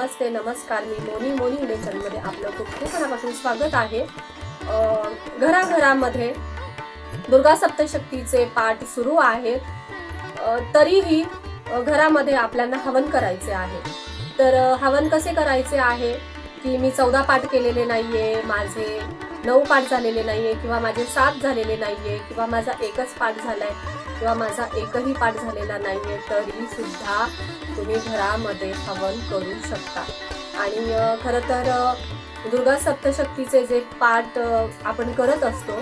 नमस्ते नमस्कार. मी मोनी मोनी मध्ये आपलं खूप खूप मनापासून स्वागत आहे. घराघरामध्ये दुर्गा सप्तशक्तीचे पाठ सुरू आहेत. तरीही घरामध्ये आपल्याला हवन करायचे आहे. तर हवन कसे करायचे आहे? की मी चौदा पाठ केलेले नाही आहे माझे नऊ पाठ झालेले नाही आहे किंवा माझे सात झालेले नाही आहे किंवा माझा एकच पाठ झालाय किंवा माझा एकही पाठ झालेला नाहीये तरी सुद्धा तुम्ही घरामध्ये हवन करू शकता. आणि खरं तर दुर्गा सप्तशक्तीचे जे पाठ आपण करत असतो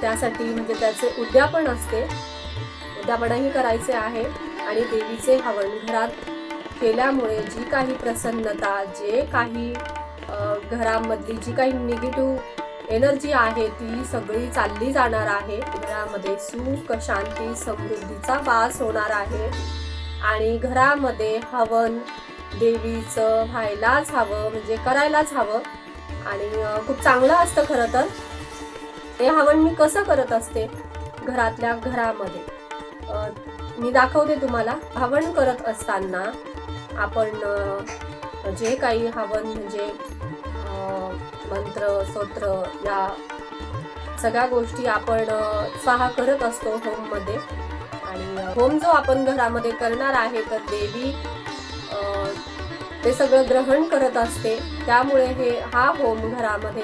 त्यासाठी म्हणजे त्याचे उद्यापन असते. उद्यापनही करायचे आहे आणि देवीचे हवन घरात केल्यामुळे जी काही प्रसन्नता जे काही घरामधली जी काही निगेटिव्ह एनर्जी आहे ती सगळी चालली जाणार आहे. घरामध्ये सुख शांती समृद्धीचा वास होणार आहे. आणि घरामध्ये हवन देवीचं व्हायलाच हवं म्हणजे करायलाच हवं. आणि खूप चांगलं असतं खरं तर. ते हवन मी कसं करत असते? घरातल्या घरामध्ये. मी दाखवते तुम्हाला. हवन करत असताना आपण जे काही हवन म्हणजे मंत्र स्तोत्र या सगळ्या गोष्टी आपण सहा करत असतो होममध्ये आणि होम जो आपण घरामध्ये करणार आहे तर देवी ते सगळं ग्रहण करत असते. त्यामुळे हे हा होम घरामध्ये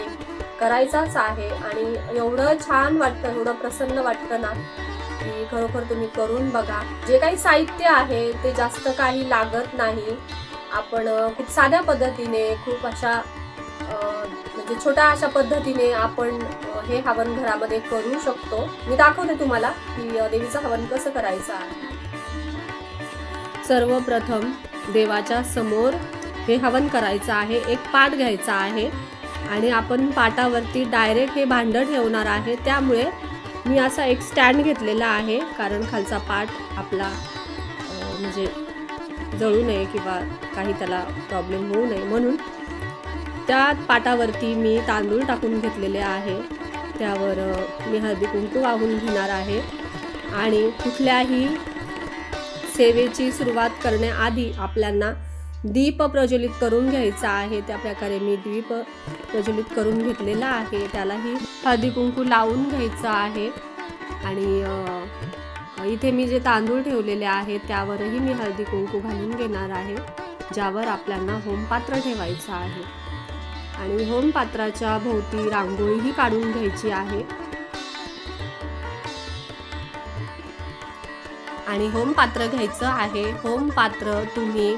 करायचाच आहे. आणि एवढं छान वाटतं एवढं प्रसन्न वाटतं ना की खरोखर तुम्ही करून बघा. जे काही साहित्य आहे ते जास्त काही लागत नाही. आपण खूप साध्या पद्धतीने खूप अशा म्हणजे छोट्या अशा पद्धतीने आपण हे हवन घरामध्ये करू शकतो. मी दाखवते तुम्हाला की देवीचं हवन कसं करायचं आहे. सर्वप्रथम देवाच्या समोर हे हवन करायचं आहे एक पाट घ्यायचा आहे आणि आपण पाटावरती डायरेक्ट हे भांडं ठेवणार आहे. त्यामुळे मी असा एक स्टँड घेतलेला आहे कारण खालचा पाट आपला म्हणजे जळू नये किंवा काही त्याला प्रॉब्लेम होऊ नये म्हणून. त्या पाटावरती मी तांदूळ टाकून घेतलेले आहे. त्यावर मी हळदी कुंकू वाहून घेणार आहे. आणि कुठल्याही सेवेची सुरुवात करण्याआधी आपल्याला दीप प्रज्वलित करून घ्यायचा आहे. त्या प्रकारे मी दीप प्रज्वलित करून घेतलेला आहे. त्यालाही हळदी कुंकू लावून घ्यायचं आहे. आणि इथे मी जे तांदूळ ठेवलेले आहेत त्यावरही मी हळदी कुंकू घालून घेणार आहे ज्यावर आपल्यांना होमपात्र ठेवायचं आहे. आणि होम पात्राच्या भोवती रांगोळीही काढून घ्यायची आहे. आणि होम पात्र घ्यायचं आहे. होम पात्र तुम्ही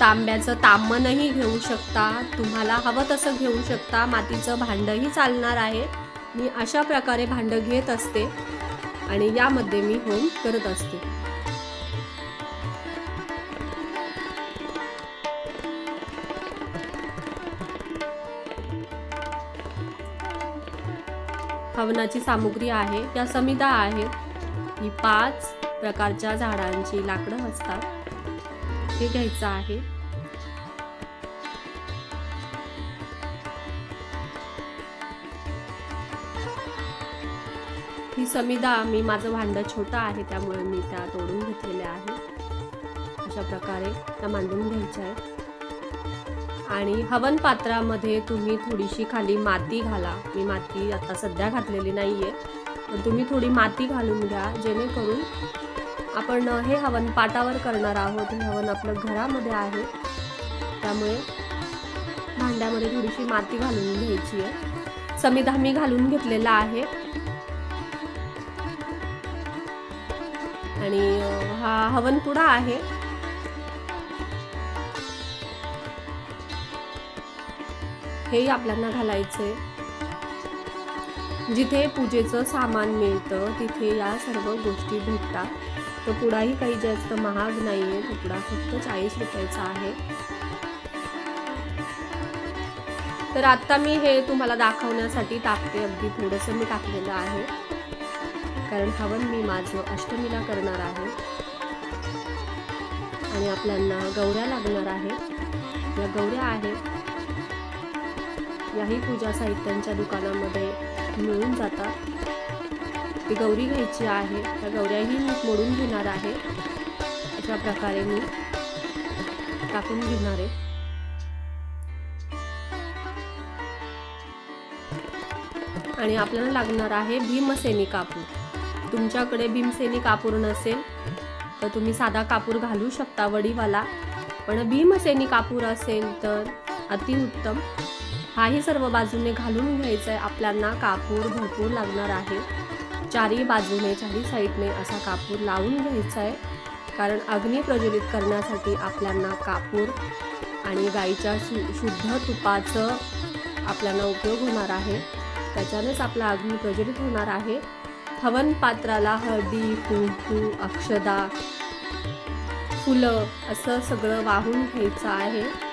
तांब्याचं तांबणही घेऊ शकता. तुम्हाला हवं तसं घेऊ शकता. मातीचं भांडंही चालणार आहे. मी अशा प्रकारे भांडं घेत असते आणि यामध्ये मी होम करत असते. हवनाची सामुग्री आहे या समिधा आहेत. ही पाच प्रकारच्या झाडांची लाकडं असतात. हे घ्यायचं आहे. ही समिधा मी माझं भांडं छोटं आहे त्यामुळे मी त्या तोडून घेतलेल्या आहे अशा प्रकारे त्या मांडून घ्यायच्या आहेत. आणि हवन पात्रामध्ये तुम्ही थोडीशी खाली माती घाला. मी माती आता सध्या घातलेली नाही आहे पण तुम्ही थोडी माती घालून घ्या जेणेकरून आपण हे हवन पाटावर करणार आहोत. हे हवन आपलं घरामध्ये आहे. त्यामुळे भांड्यामध्ये थोडीशी माती घालून घ्यायची आहे. समिधा मी घालून घेतलेला आहे. आणि हा हवन पुडा आहे. हेही आपल्याला घालायचे. जिथे पूजेचं सामान मिळतं तिथे या सर्व गोष्टी भेटतात. तर पुडाही काही जास्त महाग नाही आहे तुकडा फक्त चाळीस रुपयाचा आहे. तर आत्ता मी हे तुम्हाला दाखवण्यासाठी टाकते. अगदी थोडंसं मी टाकलेलं आहे. कारण हवन मी माझं अष्टमीला करणार आहे. आणि आपल्यांना गौऱ्या लागणार आहे. या गौऱ्या आहेत. याही पूजा साहित्यांच्या दुकानामध्ये मिळून जातात. ती गौरी घ्यायची आहे त्या गौऱ्याही मी मोडून घेणार आहे. अशा प्रकारे मी टाकून घेणार आहे. आणि आपल्याला लागणार आहे भीमसेनी कापूर. तुमच्याकडे भीमसेनी कापूर नसेल तर तुम्ही साधा कापूर घालू शकता वडीवाला. पण भीमसेनी कापूर असेल तर अतिउत्तम. हाही सर्व बाजूने घालून घ्यायचं आहे आपल्यांना कापूर भरपूर लागणार आहे. चारी बाजूने चारी साईडने असा कापूर लावून घ्यायचा आहे कारण अग्नी प्रज्वलित करण्यासाठी आपल्यांना कापूर आणि गाईच्या शु शुद्ध तुपाचं आपल्याला उपयोग होणार आहे. त्याच्यानेच आपला अग्नी प्रज्वलित होणार आहे. हवन पात्राला हळदी कुंकू अक्षदा फुलं असं सगळं वाहून घ्यायचं आहे.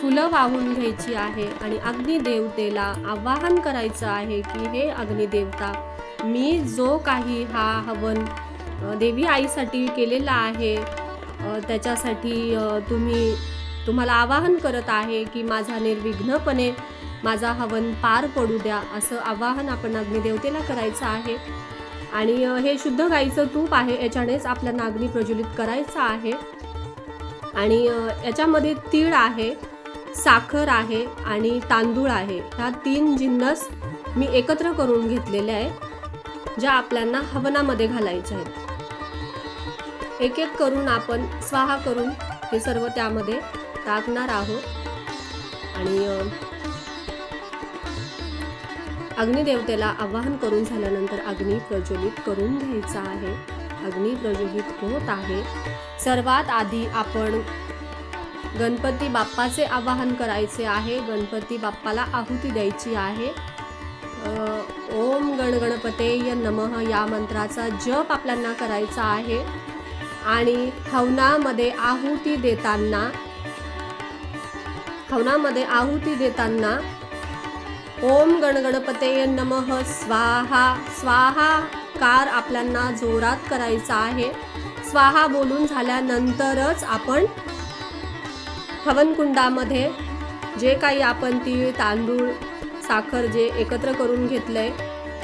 फुलं वाहून घ्यायची आहे आणि अग्निदेवतेला आवाहन करायचं आहे की हे अग्निदेवता मी जो काही हा हवन देवी आईसाठी केलेला आहे त्याच्यासाठी तुम्ही तुम्हाला आवाहन करत आहे की माझा निर्विघ्नपणे माझा हवन पार पडू द्या असं आवाहन आपण अग्निदेवतेला करायचं आहे. आणि हे शुद्ध गाईचं तूप आहे याच्यानेच आपल्याला अग्नी प्रज्वलित करायचं आहे. आणि याच्यामध्ये तीळ आहे. साखर आहे आणि तांदूळ आहे. ह्या तीन जिन्नस मी एकत्र करून घेतलेले आहे ज्या आपल्याला हवनामध्ये घालायच्या आहेत. एक एक करून आपण स्वाहा करून हे सर्व त्यामध्ये टाकणार आहोत. आणि अग्निदेवतेला आवाहन करून झाल्यानंतर अग्नी प्रज्वलित करून घ्यायचा आहे. अग्नी प्रज्वलित होत आहे. सर्वात आधी आपण गणपती बाप्पाचे आवाहन करायचे आहे. गणपती बाप्पाला आहुती द्यायची आहे. ओम ओम गणगणपतेय नमः या मंत्राचा जप आपल्यांना करायचा आहे. आणि हवनामध्ये आहुती देताना हवनामध्ये आहुती देताना ओम गणगणपतेय नमः स्वाहा स्वाहा कार आपल्यांना जोरात करायचा आहे. स्वाहा बोलून झाल्यानंतरच आपण हवनकुंडामध्ये जे काही आपण तीळ तांदूळ साखर जे एकत्र करून घेतलंय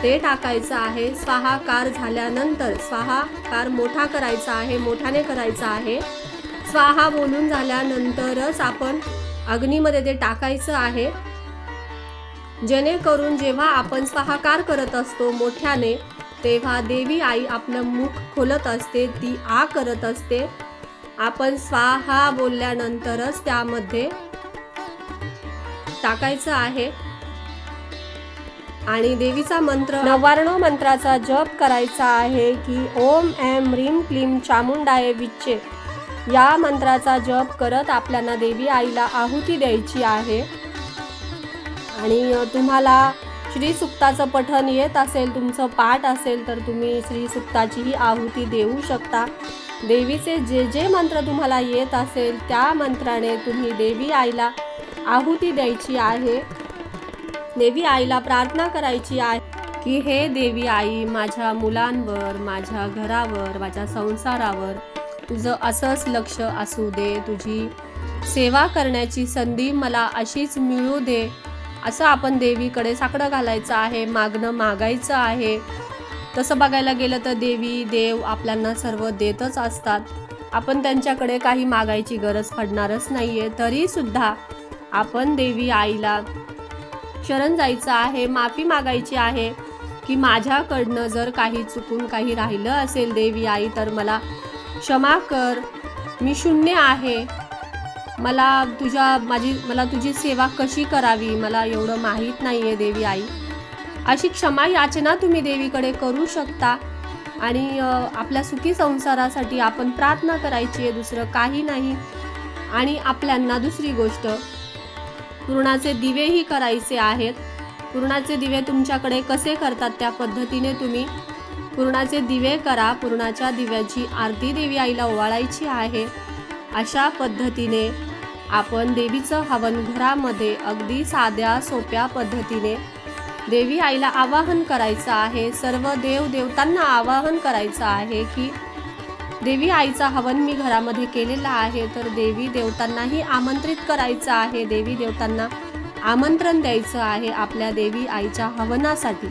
ते टाकायचं आहे. स्वाहाकार झाल्यानंतर स्वाहाकार मोठा करायचा आहे मोठ्याने करायचा आहे. स्वाहा बोलून झाल्यानंतरच आपण अग्नीमध्ये ते टाकायचं आहे. जेणेकरून जेव्हा आपण स्वाहाकार करत असतो मोठ्याने तेव्हा देवी आई आपलं मुख खोलत असते ती आ करत असते. आपण स्वाहा बोलल्यानंतरच त्यामध्ये टाकायचं आहे. आणि देवीचा मंत्र नव्याण्णव मंत्राचा जप करायचा आहे की ओम एम ह्रीम क्लीम चामुंडाय विच्चे. या मंत्राचा जप करत आपल्याला देवी आईला आहुती द्यायची आहे. आणि तुम्हाला श्री सुक्ताचं पठण येत असेल तुमचं पाठ असेल तर तुम्ही श्री सुक्ताचीही आहुती देऊ शकता. देवीचे जे जे मंत्र तुम्हाला येत असेल त्या मंत्राने तुम्ही देवी आईला आहुती द्यायची आहे. देवी आईला प्रार्थना करायची आहे की हे देवी आई माझ्या मुलांवर माझ्या घरावर माझ्या संसारावर तुझं असंच लक्ष असू दे. तुझी सेवा करण्याची संधी मला अशीच मिळू दे. असं आपण देवीकडे साकडं घालायचं आहे मागणं मागायचं आहे. तसं बघायला गेलं तर देवी देव आपल्यांना सर्व देतच असतात. आपण त्यांच्याकडे काही मागायची गरज पडणारच नाहीये तरी सुद्धा आपण देवी आईला शरण जायचं आहे माफी मागायची आहे की माझ्याकडनं जर काही चुकून काही राहिलं असेल देवी आई तर मला क्षमा कर. मी शून्य आहे. मला तुझ्या माझी मला तुझी सेवा कशी करावी? मला एवढं माहीत नाही आहे देवी आई. अशी क्षमा याचना तुम्ही देवीकडे करू शकता. आणि आपल्या सुखी संसारासाठी आपण प्रार्थना करायची आहे दुसरं काही नाही. आणि आपल्यांना दुसरी गोष्ट पूर्णाचे दिवेही करायचे आहेत. पूर्णाचे दिवे तुमच्याकडे कसे करतात त्या पद्धतीने तुम्ही पूर्णाचे दिवे करा. पूर्णाच्या दिव्याची आरती देवी आईला ओवाळायची आहे. अशा पद्धतीने आपण देवीचं हवन घरामध्ये अगदी साध्या सोप्या पद्धतीने देवी आईला आवाहन करायचं आहे. सर्व देव देवतांना आवाहन करायचं आहे की देवी आईचा हवन मी घरामध्ये केलेला आहे तर देवी देवतांनाही आमंत्रित करायचं आहे. देवी देवतांना आमंत्रण द्यायचं आहे आपल्या देवी आईच्या हवनासाठी.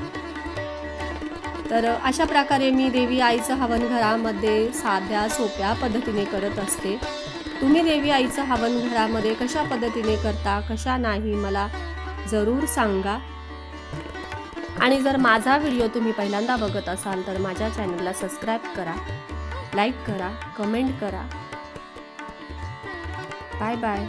तर अशा प्रकारे मी देवी आईचं हवन घरामध्ये साध्या सोप्या पद्धतीने करत असते. तुम्ही देवी आईचं हवन घरामध्ये कशा पद्धतीने करता कशा नाही मला जरूर सांगा. आणि जर माझा व्हिडिओ तुम्ही पहिल्यांदा बघत असाल तर माझ्या चॅनलला सबस्क्राईब करा लाईक करा कमेंट करा. Bye bye.